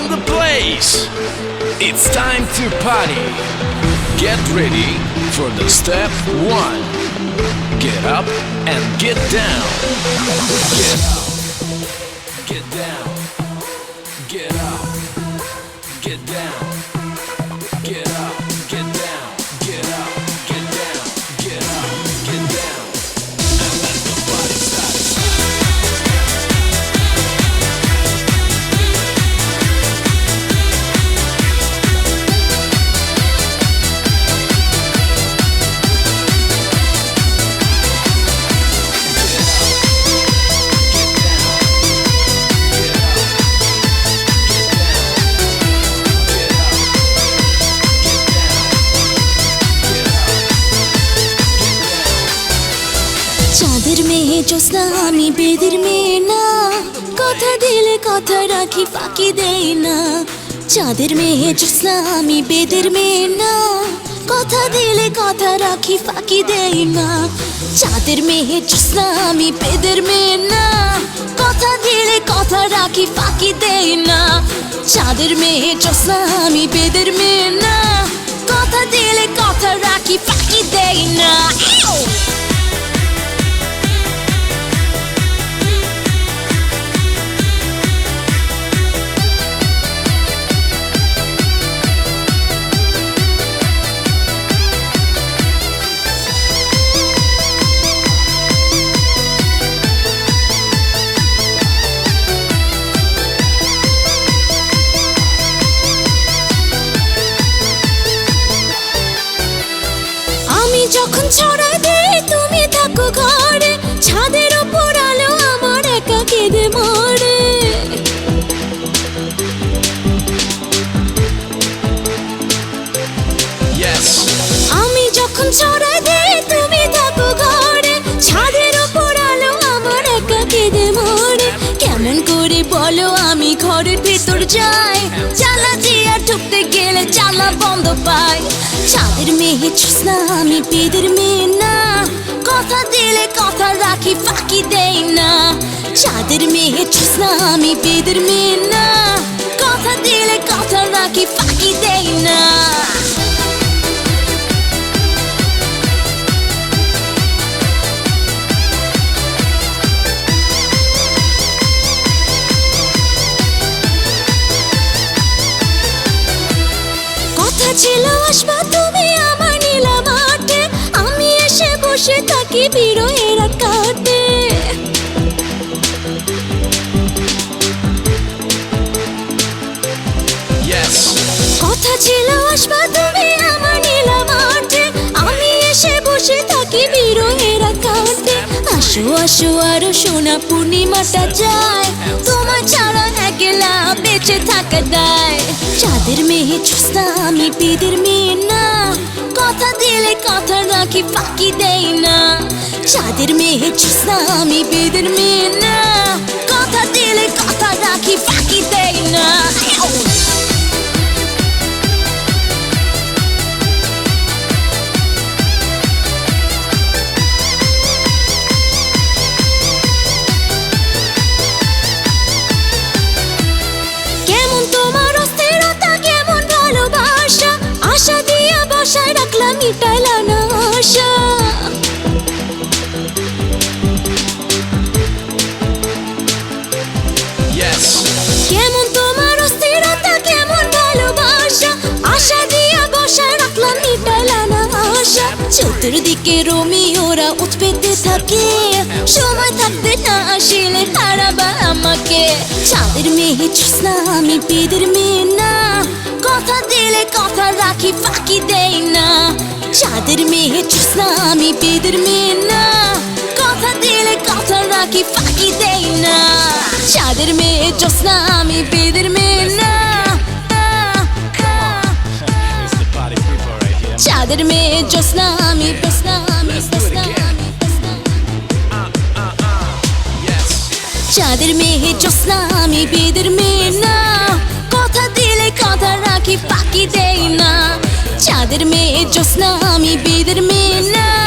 in the place. It's time to party. Get ready for the step one. Get up and get down. Get up. Get down. Get up. Get down. চাঁদের মেয়ে জ্যোৎস্না আমি বেদের মেয়ে না কথা দিলে কথা রাখি ফাঁকি দেই না চাঁদের মেয়ে জ্যোৎস্না আমি বেদের মেয়ে না কথা দিলে কথা রাখি ফাঁকি দেই না চাঁদের মেয়ে জ্যোৎস্না আমি বেদের মেয়ে না কথা দিলে কথা রাখি ফাঁকি দেই না চাঁদের মেয়ে জ্যোৎস্না আমি বেদের মেয়ে না কথা দিলে কথা রাখি ফাঁকি দেই না Ew! আমি ছড়া দেই তুমি থাকো ঘরে ছাদের ওপর আলো আমার একা কেঁদে মরে আমি যখন ছড়া ভেতর যায়। জ্বালা আর ঢুকতে গেলে চালা বন্ধ পায়। চাঁদের মেয়ে না আমি পেদের মেয়ে না। কথা দিলে কথা রাখি ফাঁকি দেই না। চাঁদের মেয়ে না আমি পেদের মেয়ে না। কথা দিলে কথা রাখি ফাঁকি দেই না। ছিল আসবা তুমি আমার নীলা মাঠে। আমি এসে বসে থাকি বিরহের কাটে. কথা ছিল আসবা তুমি আমার নীলা মাঠে। আমি এসে বসে থাকি বিরহের কাটে আসো আসো আরও সোনা পূর্ণিমাটা যায়। বেঁচে থাকা দায় চাঁদের মেয়ে চুস্তা আমি পিদের মেয়ে না কথা দিলে কথা রাখি ফাঁকি দেই না চাঁদের মেয়ে চুস্তা আমি পিদের মেয়ে না কথা দিলে কথা রাখি ফাঁকি রাখলাম না আশা কেমন তোমার অস্থিরতা কেমন ভালোবাসা? আশা দিয়া বসায় রাখলাম মিটাইলা না আশা। চতুর্দিকে রোমিওরা উৎপেতে থাকে। সময় থাকতে না আসলে হারাবা আমাকে। চাঁদের মেয়ে জ্যোৎস্না আমি পেদের মেয়ে না। কথা দিলে কথা রাখি ফাঁকি দেই না। চাঁদের মেয়ে জ্যোৎস্না আমি পেদের মেয়ে না কথা দিলে কথা রাখি ফাঁকি দেই না চাঁদের মেয়ে জ্যোৎস্না আমি পেদের মেয়ে না It's the party people right here. চাঁদের মেয়ে জ্যোৎস্না আমি প্রশ্না আমি Let's do it প্রশ্না again. আমি প্রশ্না Yes. চাঁদের মেয়ে জ্যোৎস্না আমি বেদের মেয়ে না কথা দিলে কথা রাখি ফাঁকি দেই না চাঁদের মেয়ে জ্যোৎস্না আমি বেদের মেয়ে না।